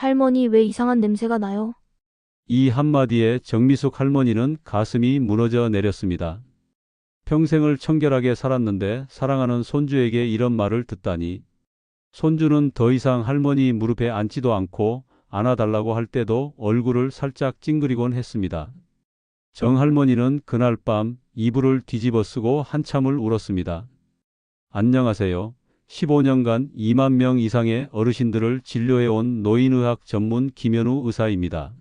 할머니 왜 이상한 냄새가 나요? 이 한마디에 정미숙 할머니는 가슴이 무너져 내렸습니다. 평생을 청결하게 살았는데 사랑하는 손주에게 이런 말을 듣다니. 손주는 더 이상 할머니 무릎에 앉지도 않고 안아달라고 할 때도 얼굴을 살짝 찡그리곤 했습니다. 정 할머니는 그날 밤 이불을 뒤집어 쓰고 한참을 울었습니다. 안녕하세요. 15년간 2만 명 이상의 어르신들을 진료해온 노인의학 전문 김현우 의사입니다.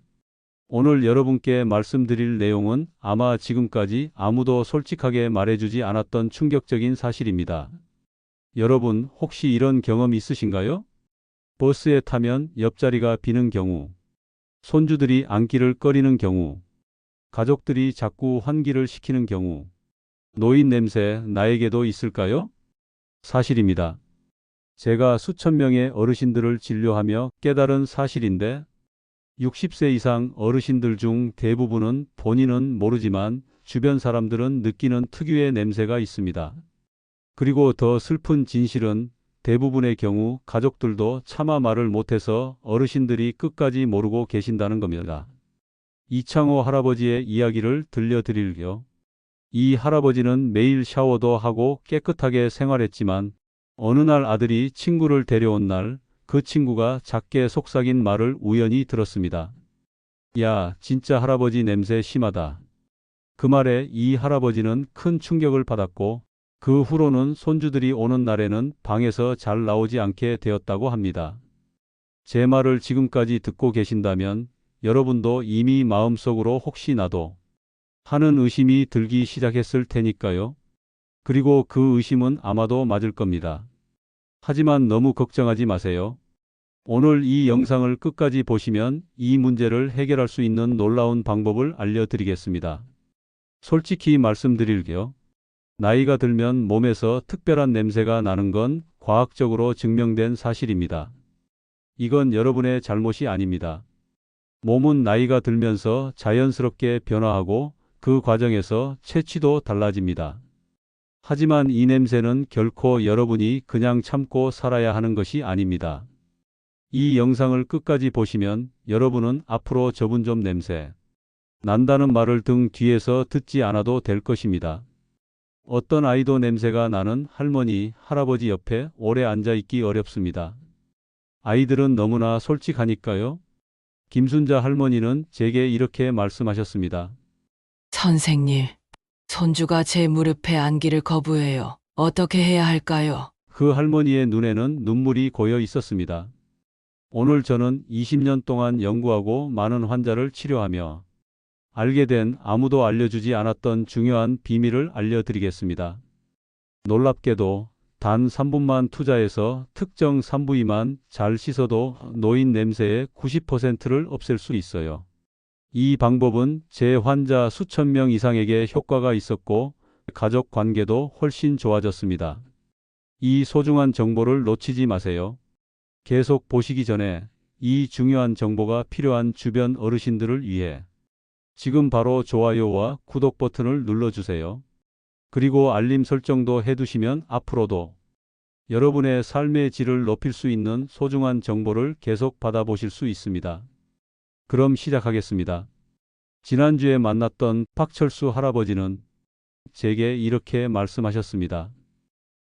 오늘 여러분께 말씀드릴 내용은 아마 지금까지 아무도 솔직하게 말해주지 않았던 충격적인 사실입니다. 여러분 혹시 이런 경험 있으신가요? 버스에 타면 옆자리가 비는 경우, 손주들이 앉기를 꺼리는 경우, 가족들이 자꾸 환기를 시키는 경우, 노인 냄새 나에게도 있을까요? 사실입니다. 제가 수천 명의 어르신들을 진료하며 깨달은 사실인데 60세 이상 어르신들 중 대부분은 본인은 모르지만 주변 사람들은 느끼는 특유의 냄새가 있습니다. 그리고 더 슬픈 진실은 대부분의 경우 가족들도 차마 말을 못해서 어르신들이 끝까지 모르고 계신다는 겁니다. 이창호 할아버지의 이야기를 들려드릴게요. 이 할아버지는 매일 샤워도 하고 깨끗하게 생활했지만 어느 날 아들이 친구를 데려온 날 그 친구가 작게 속삭인 말을 우연히 들었습니다. 야, 진짜 할아버지 냄새 심하다. 그 말에 이 할아버지는 큰 충격을 받았고 그 후로는 손주들이 오는 날에는 방에서 잘 나오지 않게 되었다고 합니다. 제 말을 지금까지 듣고 계신다면 여러분도 이미 마음속으로 혹시 나도 하는 의심이 들기 시작했을 테니까요. 그리고 그 의심은 아마도 맞을 겁니다. 하지만 너무 걱정하지 마세요. 오늘 이 영상을 끝까지 보시면 이 문제를 해결할 수 있는 놀라운 방법을 알려드리겠습니다. 솔직히 말씀드릴게요. 나이가 들면 몸에서 특별한 냄새가 나는 건 과학적으로 증명된 사실입니다. 이건 여러분의 잘못이 아닙니다. 몸은 나이가 들면서 자연스럽게 변화하고 그 과정에서 체취도 달라집니다. 하지만 이 냄새는 결코 여러분이 그냥 참고 살아야 하는 것이 아닙니다. 이 영상을 끝까지 보시면 여러분은 앞으로 저분 좀 냄새 난다는 말을 등 뒤에서 듣지 않아도 될 것입니다. 어떤 아이도 냄새가 나는 할머니, 할아버지 옆에 오래 앉아 있기 어렵습니다. 아이들은 너무나 솔직하니까요. 김순자 할머니는 제게 이렇게 말씀하셨습니다. 선생님, 손주가 제 무릎에 앉기를 거부해요. 어떻게 해야 할까요? 그 할머니의 눈에는 눈물이 고여 있었습니다. 오늘 저는 20년 동안 연구하고 많은 환자를 치료하며 알게 된 아무도 알려주지 않았던 중요한 비밀을 알려드리겠습니다. 놀랍게도 단 3분만 투자해서 특정 산부위만 잘 씻어도 노인 냄새의 90%를 없앨 수 있어요. 이 방법은 제 환자 수천 명 이상에게 효과가 있었고 가족 관계도 훨씬 좋아졌습니다. 이 소중한 정보를 놓치지 마세요. 계속 보시기 전에 이 중요한 정보가 필요한 주변 어르신들을 위해 지금 바로 좋아요와 구독 버튼을 눌러주세요. 그리고 알림 설정도 해두시면 앞으로도 여러분의 삶의 질을 높일 수 있는 소중한 정보를 계속 받아보실 수 있습니다. 그럼 시작하겠습니다. 지난주에 만났던 박철수 할아버지는 제게 이렇게 말씀하셨습니다.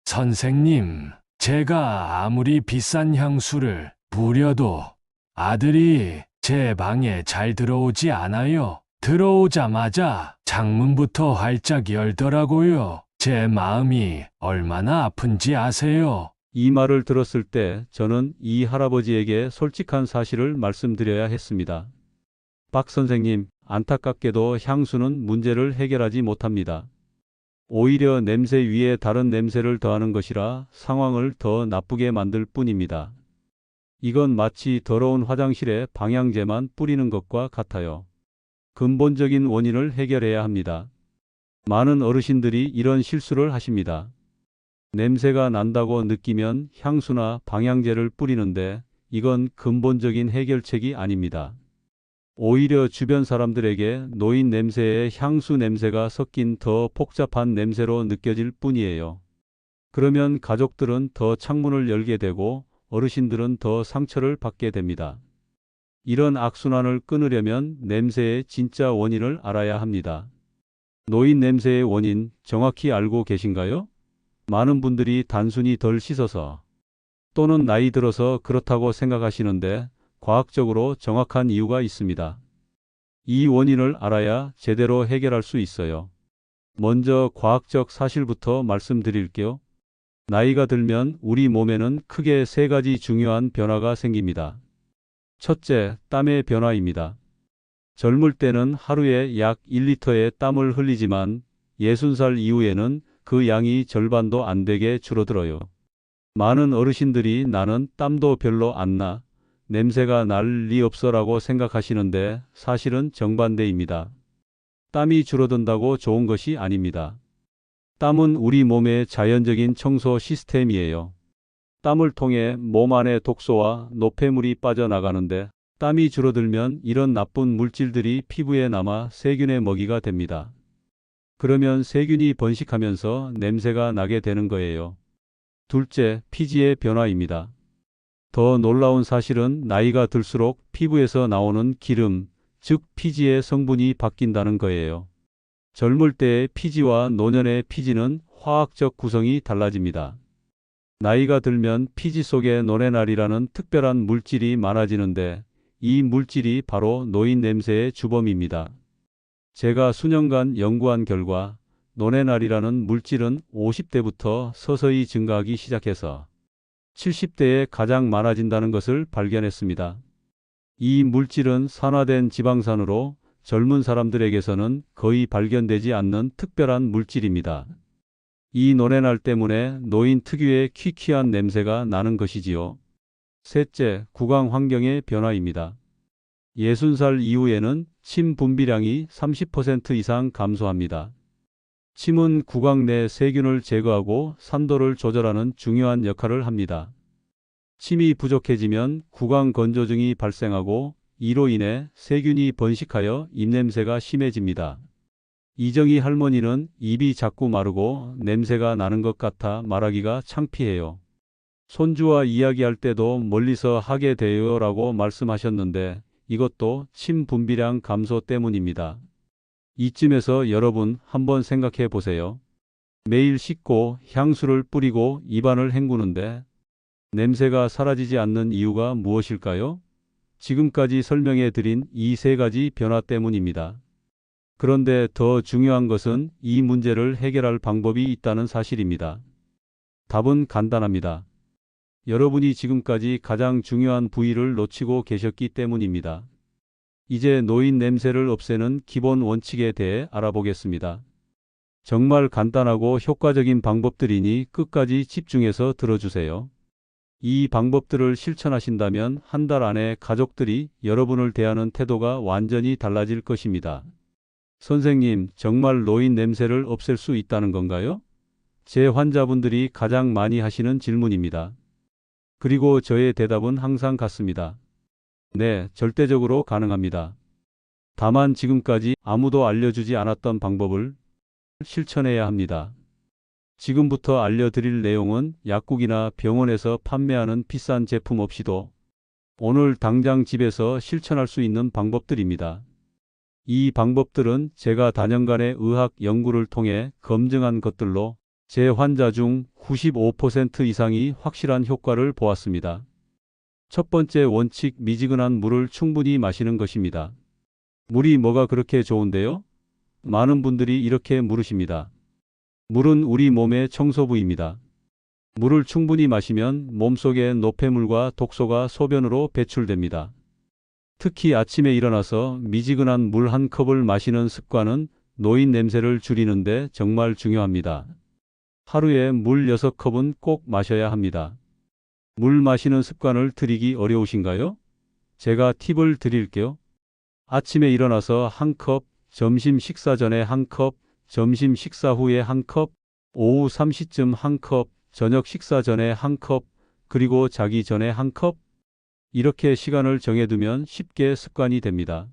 선생님, 제가 아무리 비싼 향수를 부려도 아들이 제 방에 잘 들어오지 않아요. 들어오자마자 창문부터 활짝 열더라고요. 제 마음이 얼마나 아픈지 아세요? 이 말을 들었을 때 저는 이 할아버지에게 솔직한 사실을 말씀드려야 했습니다. 박 선생님, 안타깝게도 향수는 문제를 해결하지 못합니다. 오히려 냄새 위에 다른 냄새를 더하는 것이라 상황을 더 나쁘게 만들 뿐입니다. 이건 마치 더러운 화장실에 방향제만 뿌리는 것과 같아요. 근본적인 원인을 해결해야 합니다. 많은 어르신들이 이런 실수를 하십니다. 냄새가 난다고 느끼면 향수나 방향제를 뿌리는데 이건 근본적인 해결책이 아닙니다. 오히려 주변 사람들에게 노인 냄새에 향수 냄새가 섞인 더 복잡한 냄새로 느껴질 뿐이에요. 그러면 가족들은 더 창문을 열게 되고 어르신들은 더 상처를 받게 됩니다. 이런 악순환을 끊으려면 냄새의 진짜 원인을 알아야 합니다. 노인 냄새의 원인 정확히 알고 계신가요? 많은 분들이 단순히 덜 씻어서 또는 나이 들어서 그렇다고 생각하시는데 과학적으로 정확한 이유가 있습니다. 이 원인을 알아야 제대로 해결할 수 있어요. 먼저 과학적 사실부터 말씀드릴게요. 나이가 들면 우리 몸에는 크게 세 가지 중요한 변화가 생깁니다. 첫째, 땀의 변화입니다. 젊을 때는 하루에 약 1리터의 땀을 흘리지만 60살 이후에는 그 양이 절반도 안 되게 줄어들어요. 많은 어르신들이 나는 땀도 별로 안 나, 냄새가 날 리 없어라고 생각하시는데 사실은 정반대입니다. 땀이 줄어든다고 좋은 것이 아닙니다. 땀은 우리 몸의 자연적인 청소 시스템이에요. 땀을 통해 몸 안의 독소와 노폐물이 빠져나가는데 땀이 줄어들면 이런 나쁜 물질들이 피부에 남아 세균의 먹이가 됩니다. 그러면 세균이 번식하면서 냄새가 나게 되는 거예요. 둘째, 피지의 변화입니다. 더 놀라운 사실은 나이가 들수록 피부에서 나오는 기름, 즉 피지의 성분이 바뀐다는 거예요. 젊을 때의 피지와 노년의 피지는 화학적 구성이 달라집니다. 나이가 들면 피지 속에 노레날이라는 특별한 물질이 많아지는데 이 물질이 바로 노인 냄새의 주범입니다. 제가 수년간 연구한 결과 노레날이라는 물질은 50대부터 서서히 증가하기 시작해서 70대에 가장 많아진다는 것을 발견했습니다. 이 물질은 산화된 지방산으로 젊은 사람들에게서는 거의 발견되지 않는 특별한 물질입니다. 이 노래날 때문에 노인 특유의 퀴퀴한 냄새가 나는 것이지요. 셋째, 구강 환경의 변화입니다. 60살 이후에는 침 분비량이 30% 이상 감소합니다. 침은 구강 내 세균을 제거하고 산도를 조절하는 중요한 역할을 합니다. 침이 부족해지면 구강 건조증이 발생하고 이로 인해 세균이 번식하여 입냄새가 심해집니다. 이정희 할머니는 입이 자꾸 마르고 냄새가 나는 것 같아 말하기가 창피해요. 손주와 이야기할 때도 멀리서 하게 돼요 라고 말씀하셨는데 이것도 침 분비량 감소 때문입니다. 이쯤에서 여러분 한번 생각해 보세요. 매일 씻고 향수를 뿌리고 입안을 헹구는데 냄새가 사라지지 않는 이유가 무엇일까요? 지금까지 설명해 드린 이 세 가지 변화 때문입니다. 그런데 더 중요한 것은 이 문제를 해결할 방법이 있다는 사실입니다. 답은 간단합니다. 여러분이 지금까지 가장 중요한 부위를 놓치고 계셨기 때문입니다. 이제 노인 냄새를 없애는 기본 원칙에 대해 알아보겠습니다. 정말 간단하고 효과적인 방법들이니 끝까지 집중해서 들어주세요. 이 방법들을 실천하신다면 한 달 안에 가족들이 여러분을 대하는 태도가 완전히 달라질 것입니다. 선생님, 정말 노인 냄새를 없앨 수 있다는 건가요? 제 환자분들이 가장 많이 하시는 질문입니다. 그리고 저의 대답은 항상 같습니다. 네, 절대적으로 가능합니다. 다만 지금까지 아무도 알려주지 않았던 방법을 실천해야 합니다. 지금부터 알려드릴 내용은 약국이나 병원에서 판매하는 비싼 제품 없이도 오늘 당장 집에서 실천할 수 있는 방법들입니다. 이 방법들은 제가 다년간의 의학 연구를 통해 검증한 것들로 제 환자 중 95% 이상이 확실한 효과를 보았습니다. 첫 번째 원칙 미지근한 물을 충분히 마시는 것입니다. 물이 뭐가 그렇게 좋은데요? 많은 분들이 이렇게 물으십니다. 물은 우리 몸의 청소부입니다. 물을 충분히 마시면 몸속의 노폐물과 독소가 소변으로 배출됩니다. 특히 아침에 일어나서 미지근한 물 한 컵을 마시는 습관은 노인 냄새를 줄이는데 정말 중요합니다. 하루에 물 6컵은 꼭 마셔야 합니다. 물 마시는 습관을 들이기 어려우신가요? 제가 팁을 드릴게요. 아침에 일어나서 한 컵, 점심 식사 전에 한 컵, 점심 식사 후에 한 컵, 오후 3시쯤 한 컵, 저녁 식사 전에 한 컵, 그리고 자기 전에 한 컵. 이렇게 시간을 정해두면 쉽게 습관이 됩니다.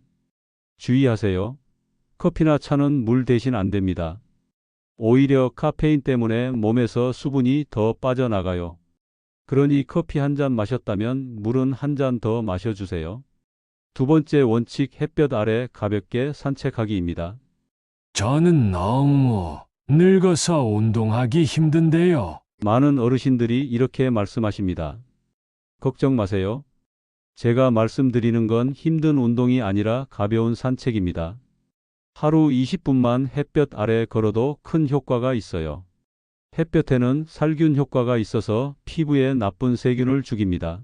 주의하세요. 커피나 차는 물 대신 안 됩니다. 오히려 카페인 때문에 몸에서 수분이 더 빠져나가요. 그러니 커피 한 잔 마셨다면 물은 한 잔 더 마셔주세요. 두 번째 원칙 햇볕 아래 가볍게 산책하기입니다. 저는 너무 늙어서 운동하기 힘든데요. 많은 어르신들이 이렇게 말씀하십니다. 걱정 마세요. 제가 말씀드리는 건 힘든 운동이 아니라 가벼운 산책입니다. 하루 20분만 햇볕 아래 걸어도 큰 효과가 있어요. 햇볕에는 살균 효과가 있어서 피부에 나쁜 세균을 죽입니다.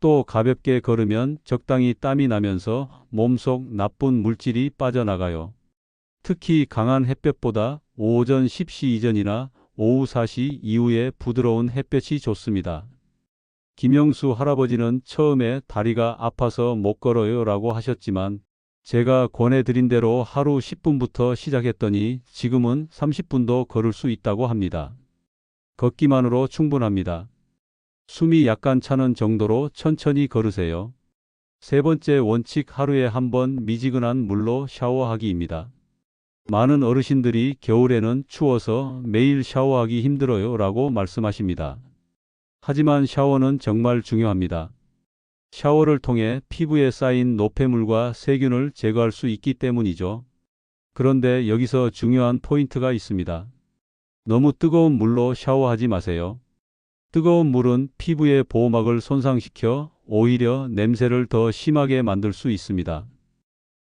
또 가볍게 걸으면 적당히 땀이 나면서 몸속 나쁜 물질이 빠져나가요. 특히 강한 햇볕보다 오전 10시 이전이나 오후 4시 이후에 부드러운 햇볕이 좋습니다. 김영수 할아버지는 처음에 다리가 아파서 못 걸어요 라고 하셨지만 제가 권해드린 대로 하루 10분부터 시작했더니 지금은 30분도 걸을 수 있다고 합니다. 걷기만으로 충분합니다. 숨이 약간 차는 정도로 천천히 걸으세요. 세 번째 원칙 하루에 한 번 미지근한 물로 샤워하기입니다. 많은 어르신들이 겨울에는 추워서 매일 샤워하기 힘들어요 라고 말씀하십니다. 하지만 샤워는 정말 중요합니다. 샤워를 통해 피부에 쌓인 노폐물과 세균을 제거할 수 있기 때문이죠. 그런데 여기서 중요한 포인트가 있습니다. 너무 뜨거운 물로 샤워하지 마세요. 뜨거운 물은 피부의 보호막을 손상시켜 오히려 냄새를 더 심하게 만들 수 있습니다.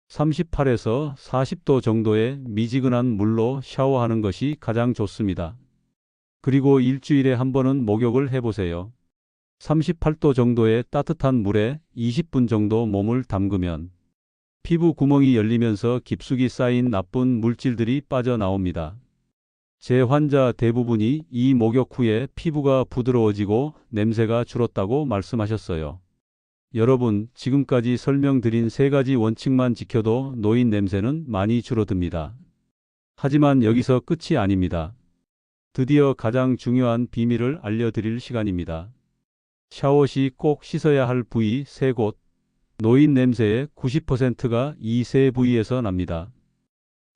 38에서 40도 정도의 미지근한 물로 샤워하는 것이 가장 좋습니다. 그리고 일주일에 한 번은 목욕을 해보세요. 38도 정도의 따뜻한 물에 20분 정도 몸을 담그면 피부 구멍이 열리면서 깊숙이 쌓인 나쁜 물질들이 빠져나옵니다. 제 환자 대부분이 이 목욕 후에 피부가 부드러워지고 냄새가 줄었다고 말씀하셨어요. 여러분, 지금까지 설명드린 세 가지 원칙만 지켜도 노인 냄새는 많이 줄어듭니다. 하지만 여기서 끝이 아닙니다. 드디어 가장 중요한 비밀을 알려드릴 시간입니다. 샤워 시 꼭 씻어야 할 부위 세 곳. 노인 냄새의 90%가 이 세 부위에서 납니다.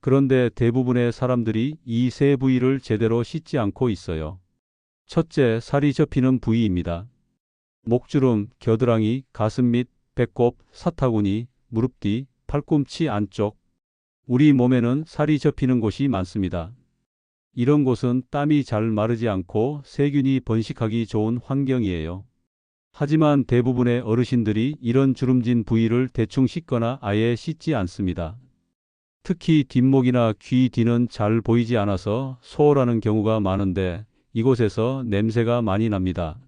그런데 대부분의 사람들이 이 세 부위를 제대로 씻지 않고 있어요. 첫째, 살이 접히는 부위입니다. 목주름, 겨드랑이, 가슴 및 배꼽, 사타구니, 무릎 뒤, 팔꿈치 안쪽. 우리 몸에는 살이 접히는 곳이 많습니다. 이런 곳은 땀이 잘 마르지 않고 세균이 번식하기 좋은 환경이에요. 하지만 대부분의 어르신들이 이런 주름진 부위를 대충 씻거나 아예 씻지 않습니다. 특히 뒷목이나 귀 뒤는 잘 보이지 않아서 소홀하는 경우가 많은데 이곳에서 냄새가 많이 납니다.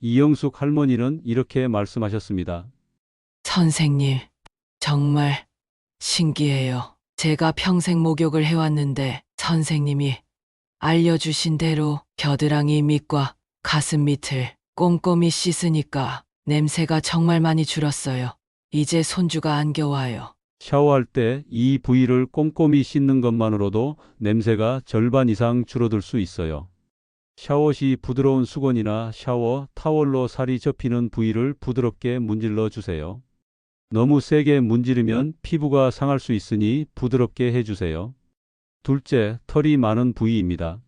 이영숙 할머니는 이렇게 말씀하셨습니다. 선생님, 정말 신기해요. 제가 평생 목욕을 해왔는데 선생님이 알려주신 대로 겨드랑이 밑과 가슴 밑을 꼼꼼히 씻으니까 냄새가 정말 많이 줄었어요. 이제 손주가 안겨와요. 샤워할 때 이 부위를 꼼꼼히 씻는 것만으로도 냄새가 절반 이상 줄어들 수 있어요. 샤워 시 부드러운 수건이나 샤워 타월로 살이 접히는 부위를 부드럽게 문질러 주세요. 너무 세게 문지르면 피부가 상할 수 있으니 부드럽게 해주세요. 둘째, 털이 많은 부위입니다.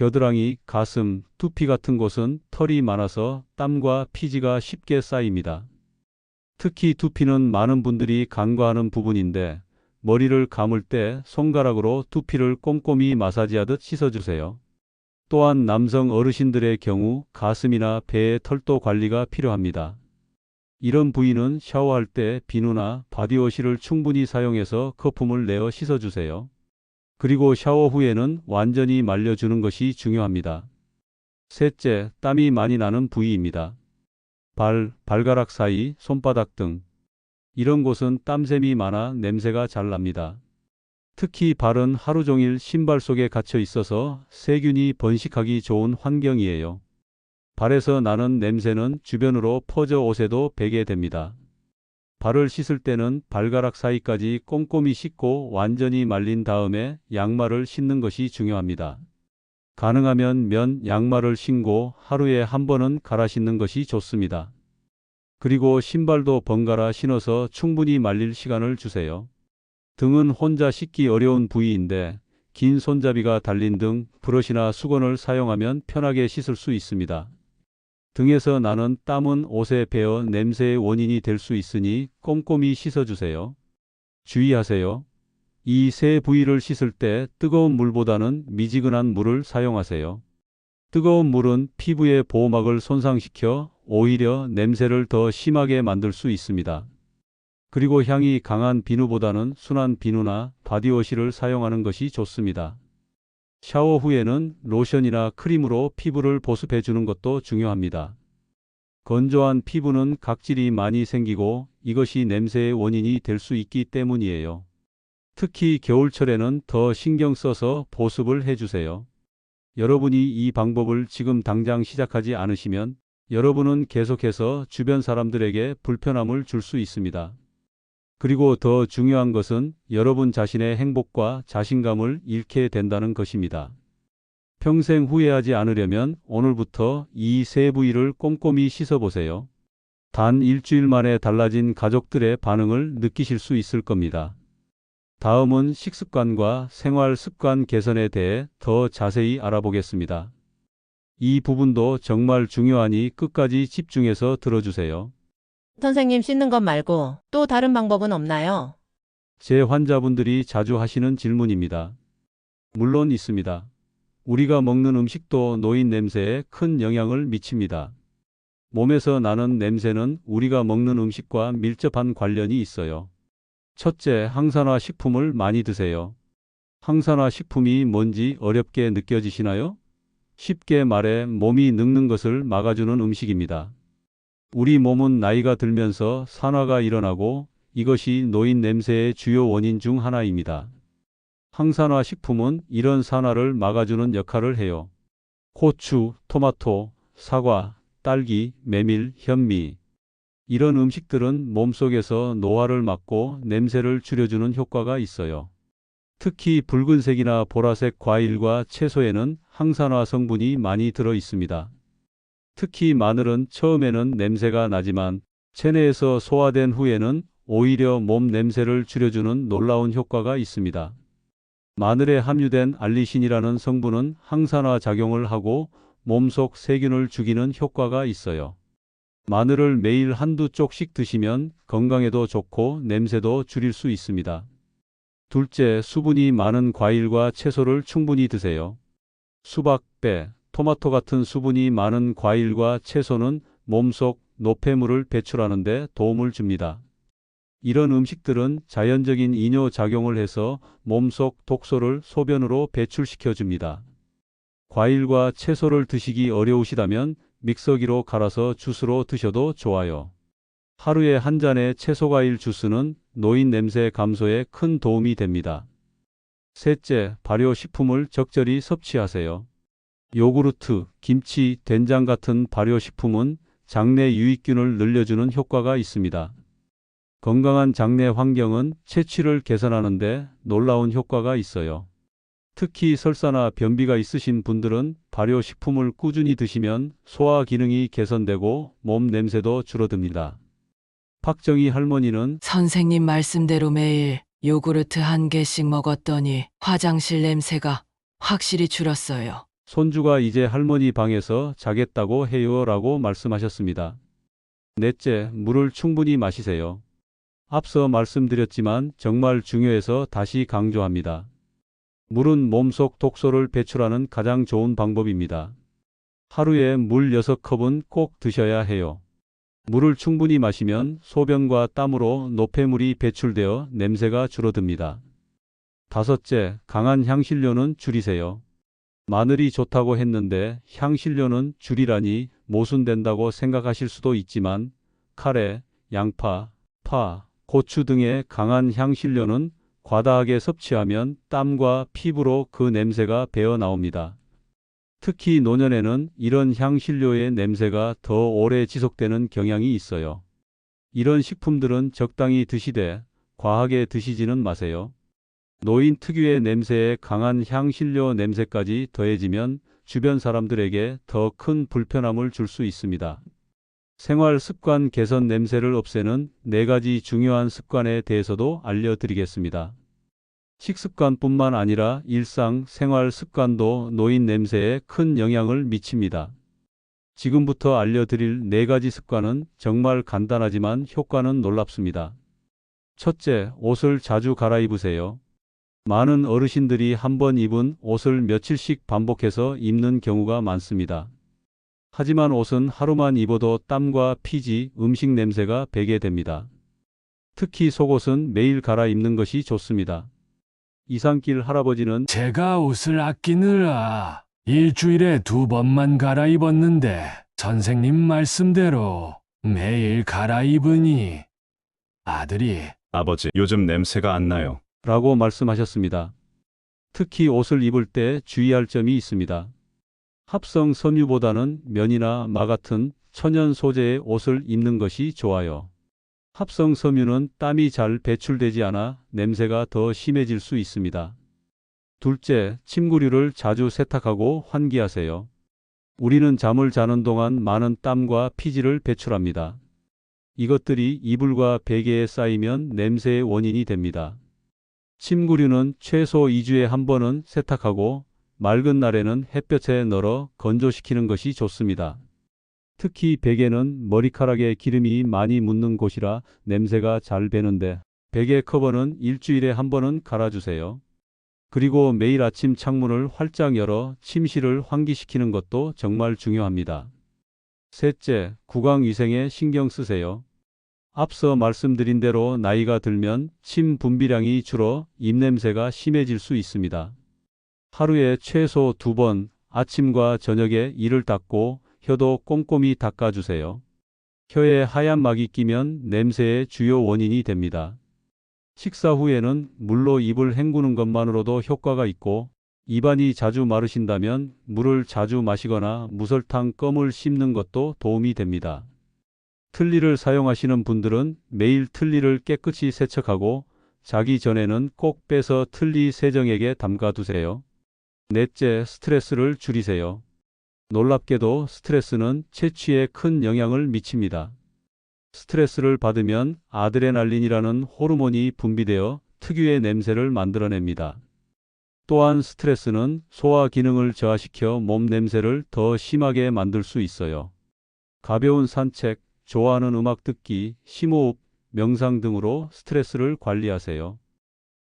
겨드랑이, 가슴, 두피 같은 곳은 털이 많아서 땀과 피지가 쉽게 쌓입니다. 특히 두피는 많은 분들이 간과하는 부분인데 머리를 감을 때 손가락으로 두피를 꼼꼼히 마사지하듯 씻어주세요. 또한 남성 어르신들의 경우 가슴이나 배의 털도 관리가 필요합니다. 이런 부위는 샤워할 때 비누나 바디워시를 충분히 사용해서 거품을 내어 씻어주세요. 그리고 샤워 후에는 완전히 말려주는 것이 중요합니다. 셋째, 땀이 많이 나는 부위입니다. 발, 발가락 사이, 손바닥 등 이런 곳은 땀샘이 많아 냄새가 잘 납니다. 특히 발은 하루 종일 신발 속에 갇혀 있어서 세균이 번식하기 좋은 환경이에요. 발에서 나는 냄새는 주변으로 퍼져 옷에도 배게 됩니다. 발을 씻을 때는 발가락 사이까지 꼼꼼히 씻고 완전히 말린 다음에 양말을 신는 것이 중요합니다. 가능하면 면 양말을 신고 하루에 한 번은 갈아 신는 것이 좋습니다. 그리고 신발도 번갈아 신어서 충분히 말릴 시간을 주세요. 등은 혼자 씻기 어려운 부위인데 긴 손잡이가 달린 등 브러시나 수건을 사용하면 편하게 씻을 수 있습니다. 등에서 나는 땀은 옷에 배어 냄새의 원인이 될 수 있으니 꼼꼼히 씻어주세요. 주의하세요. 이 세 부위를 씻을 때 뜨거운 물보다는 미지근한 물을 사용하세요. 뜨거운 물은 피부의 보호막을 손상시켜 오히려 냄새를 더 심하게 만들 수 있습니다. 그리고 향이 강한 비누보다는 순한 비누나 바디워시를 사용하는 것이 좋습니다. 샤워 후에는 로션이나 크림으로 피부를 보습해 주는 것도 중요합니다. 건조한 피부는 각질이 많이 생기고 이것이 냄새의 원인이 될 수 있기 때문이에요. 특히 겨울철에는 더 신경 써서 보습을 해주세요. 여러분이 이 방법을 지금 당장 시작하지 않으시면 여러분은 계속해서 주변 사람들에게 불편함을 줄 수 있습니다. 그리고 더 중요한 것은 여러분 자신의 행복과 자신감을 잃게 된다는 것입니다. 평생 후회하지 않으려면 오늘부터 이 세 부위를 꼼꼼히 씻어보세요. 단 일주일 만에 달라진 가족들의 반응을 느끼실 수 있을 겁니다. 다음은 식습관과 생활 습관 개선에 대해 더 자세히 알아보겠습니다. 이 부분도 정말 중요하니 끝까지 집중해서 들어주세요. 선생님 씻는 것 말고 또 다른 방법은 없나요? 제 환자분들이 자주 하시는 질문입니다. 물론 있습니다. 우리가 먹는 음식도 노인 냄새에 큰 영향을 미칩니다. 몸에서 나는 냄새는 우리가 먹는 음식과 밀접한 관련이 있어요. 첫째, 항산화 식품을 많이 드세요. 항산화 식품이 뭔지 어렵게 느껴지시나요? 쉽게 말해 몸이 늙는 것을 막아주는 음식입니다. 우리 몸은 나이가 들면서 산화가 일어나고 이것이 노인 냄새의 주요 원인 중 하나입니다. 항산화 식품은 이런 산화를 막아주는 역할을 해요. 고추, 토마토, 사과, 딸기, 메밀, 현미. 이런 음식들은 몸속에서 노화를 막고 냄새를 줄여주는 효과가 있어요. 특히 붉은색이나 보라색 과일과 채소에는 항산화 성분이 많이 들어 있습니다. 특히 마늘은 처음에는 냄새가 나지만 체내에서 소화된 후에는 오히려 몸 냄새를 줄여주는 놀라운 효과가 있습니다. 마늘에 함유된 알리신이라는 성분은 항산화 작용을 하고 몸속 세균을 죽이는 효과가 있어요. 마늘을 매일 한두 쪽씩 드시면 건강에도 좋고 냄새도 줄일 수 있습니다. 둘째, 수분이 많은 과일과 채소를 충분히 드세요. 수박, 배, 토마토 같은 수분이 많은 과일과 채소는 몸속 노폐물을 배출하는 데 도움을 줍니다. 이런 음식들은 자연적인 이뇨 작용을 해서 몸속 독소를 소변으로 배출시켜 줍니다. 과일과 채소를 드시기 어려우시다면 믹서기로 갈아서 주스로 드셔도 좋아요. 하루에 한 잔의 채소과일 주스는 노인 냄새 감소에 큰 도움이 됩니다. 셋째, 발효식품을 적절히 섭취하세요. 요구르트, 김치, 된장 같은 발효식품은 장내 유익균을 늘려주는 효과가 있습니다. 건강한 장내 환경은 체취를 개선하는데 놀라운 효과가 있어요. 특히 설사나 변비가 있으신 분들은 발효식품을 꾸준히 드시면 소화 기능이 개선되고 몸 냄새도 줄어듭니다. 박정희 할머니는 선생님 말씀대로 매일 요구르트 한 개씩 먹었더니 화장실 냄새가 확실히 줄었어요. 손주가 이제 할머니 방에서 자겠다고 해요 라고 말씀하셨습니다. 넷째, 물을 충분히 마시세요. 앞서 말씀드렸지만 정말 중요해서 다시 강조합니다. 물은 몸속 독소를 배출하는 가장 좋은 방법입니다. 하루에 물 6컵은 꼭 드셔야 해요. 물을 충분히 마시면 소변과 땀으로 노폐물이 배출되어 냄새가 줄어듭니다. 다섯째, 강한 향신료는 줄이세요. 마늘이 좋다고 했는데 향신료는 줄이라니 모순된다고 생각하실 수도 있지만 카레, 양파, 파, 고추 등의 강한 향신료는 과다하게 섭취하면 땀과 피부로 그 냄새가 배어 나옵니다. 특히 노년에는 이런 향신료의 냄새가 더 오래 지속되는 경향이 있어요. 이런 식품들은 적당히 드시되 과하게 드시지는 마세요. 노인 특유의 냄새에 강한 향신료 냄새까지 더해지면 주변 사람들에게 더 큰 불편함을 줄 수 있습니다. 생활 습관 개선 냄새를 없애는 네 가지 중요한 습관에 대해서도 알려드리겠습니다. 식습관뿐만 아니라 일상 생활 습관도 노인 냄새에 큰 영향을 미칩니다. 지금부터 알려드릴 네 가지 습관은 정말 간단하지만 효과는 놀랍습니다. 첫째, 옷을 자주 갈아입으세요. 많은 어르신들이 한 번 입은 옷을 며칠씩 반복해서 입는 경우가 많습니다. 하지만 옷은 하루만 입어도 땀과 피지, 음식 냄새가 배게 됩니다. 특히 속옷은 매일 갈아입는 것이 좋습니다. 이상길 할아버지는 제가 옷을 아끼느라 일주일에 두 번만 갈아입었는데 선생님 말씀대로 매일 갈아입으니 아들이 아버지, 요즘 냄새가 안 나요. 라고 말씀하셨습니다. 특히 옷을 입을 때 주의할 점이 있습니다. 합성 섬유보다는 면이나 마 같은 천연 소재의 옷을 입는 것이 좋아요. 합성 섬유는 땀이 잘 배출되지 않아 냄새가 더 심해질 수 있습니다. 둘째, 침구류를 자주 세탁하고 환기하세요. 우리는 잠을 자는 동안 많은 땀과 피지를 배출합니다. 이것들이 이불과 베개에 쌓이면 냄새의 원인이 됩니다. 침구류는 최소 2주에 한 번은 세탁하고 맑은 날에는 햇볕에 널어 건조시키는 것이 좋습니다. 특히 베개는 머리카락에 기름이 많이 묻는 곳이라 냄새가 잘 배는데 베개 커버는 일주일에 한 번은 갈아주세요. 그리고 매일 아침 창문을 활짝 열어 침실을 환기시키는 것도 정말 중요합니다. 셋째, 구강 위생에 신경 쓰세요. 앞서 말씀드린 대로 나이가 들면 침 분비량이 줄어 입냄새가 심해질 수 있습니다. 하루에 최소 두 번 아침과 저녁에 이를 닦고 혀도 꼼꼼히 닦아주세요. 혀에 하얀 막이 끼면 냄새의 주요 원인이 됩니다. 식사 후에는 물로 입을 헹구는 것만으로도 효과가 있고 입안이 자주 마르신다면 물을 자주 마시거나 무설탕 껌을 씹는 것도 도움이 됩니다. 틀니를 사용하시는 분들은 매일 틀니를 깨끗이 세척하고 자기 전에는 꼭 빼서 틀니 세정액에 담가두세요. 넷째, 스트레스를 줄이세요. 놀랍게도 스트레스는 채취에 큰 영향을 미칩니다. 스트레스를 받으면 아드레날린이라는 호르몬이 분비되어 특유의 냄새를 만들어냅니다. 또한 스트레스는 소화 기능을 저하시켜 몸 냄새를 더 심하게 만들 수 있어요. 가벼운 산책, 좋아하는 음악 듣기, 심호흡, 명상 등으로 스트레스를 관리하세요.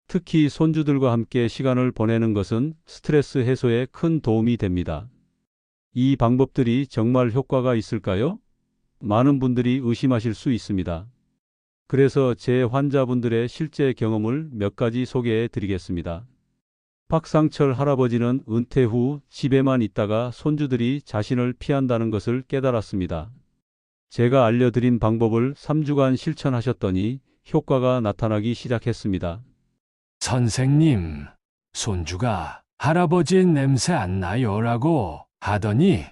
특히 손주들과 함께 시간을 보내는 것은 스트레스 해소에 큰 도움이 됩니다. 이 방법들이 정말 효과가 있을까요? 많은 분들이 의심하실 수 있습니다. 그래서 제 환자분들의 실제 경험을 몇 가지 소개해 드리겠습니다. 박상철 할아버지는 은퇴 후 집에만 있다가 손주들이 자신을 피한다는 것을 깨달았습니다. 제가 알려드린 방법을 3주간 실천하셨더니 효과가 나타나기 시작했습니다. 선생님, 손주가 할아버지 냄새 안 나요라고 하더니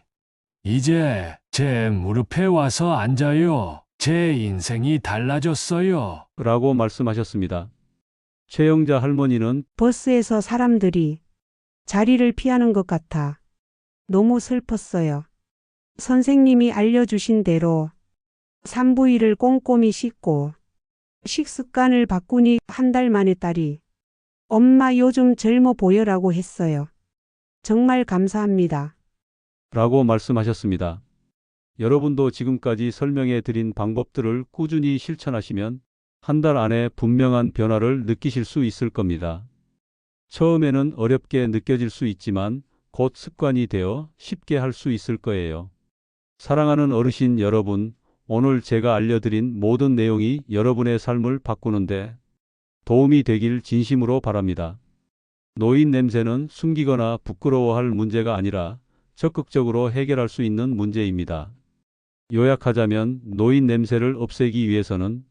이제 제 무릎에 와서 앉아요. 제 인생이 달라졌어요. 라고 말씀하셨습니다. 최영자 할머니는 버스에서 사람들이 자리를 피하는 것 같아 너무 슬펐어요. 선생님이 알려주신 대로 산부인을 꼼꼼히 씻고 식습관을 바꾸니 한 달 만에 딸이 엄마 요즘 젊어 보여라고 했어요. 정말 감사합니다. 라고 말씀하셨습니다. 여러분도 지금까지 설명해 드린 방법들을 꾸준히 실천하시면 한 달 안에 분명한 변화를 느끼실 수 있을 겁니다. 처음에는 어렵게 느껴질 수 있지만 곧 습관이 되어 쉽게 할 수 있을 거예요. 사랑하는 어르신 여러분, 오늘 제가 알려드린 모든 내용이 여러분의 삶을 바꾸는데 도움이 되길 진심으로 바랍니다. 노인 냄새는 숨기거나 부끄러워할 문제가 아니라 적극적으로 해결할 수 있는 문제입니다. 요약하자면 노인 냄새를 없애기 위해서는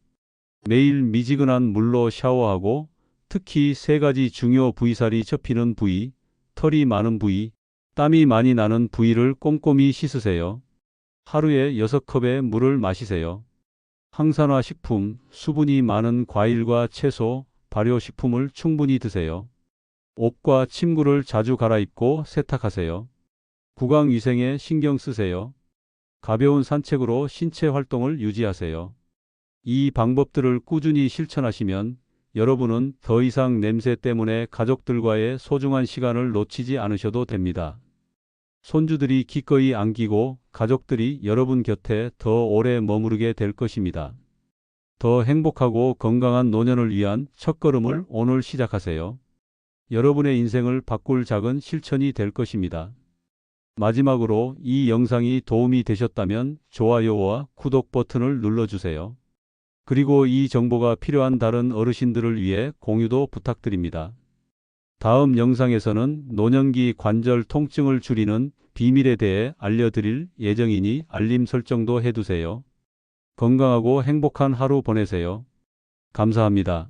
매일 미지근한 물로 샤워하고 특히 세 가지 중요 부위살이 접히는 부위, 털이 많은 부위, 땀이 많이 나는 부위를 꼼꼼히 씻으세요. 하루에 6컵의 물을 마시세요. 항산화 식품, 수분이 많은 과일과 채소, 발효식품을 충분히 드세요. 옷과 침구를 자주 갈아입고 세탁하세요. 구강 위생에 신경 쓰세요. 가벼운 산책으로 신체 활동을 유지하세요. 이 방법들을 꾸준히 실천하시면 여러분은 더 이상 냄새 때문에 가족들과의 소중한 시간을 놓치지 않으셔도 됩니다. 손주들이 기꺼이 안기고 가족들이 여러분 곁에 더 오래 머무르게 될 것입니다. 더 행복하고 건강한 노년을 위한 첫걸음을 오늘 시작하세요. 여러분의 인생을 바꿀 작은 실천이 될 것입니다. 마지막으로 이 영상이 도움이 되셨다면 좋아요와 구독 버튼을 눌러주세요. 그리고 이 정보가 필요한 다른 어르신들을 위해 공유도 부탁드립니다. 다음 영상에서는 노년기 관절 통증을 줄이는 비밀에 대해 알려드릴 예정이니 알림 설정도 해두세요. 건강하고 행복한 하루 보내세요. 감사합니다.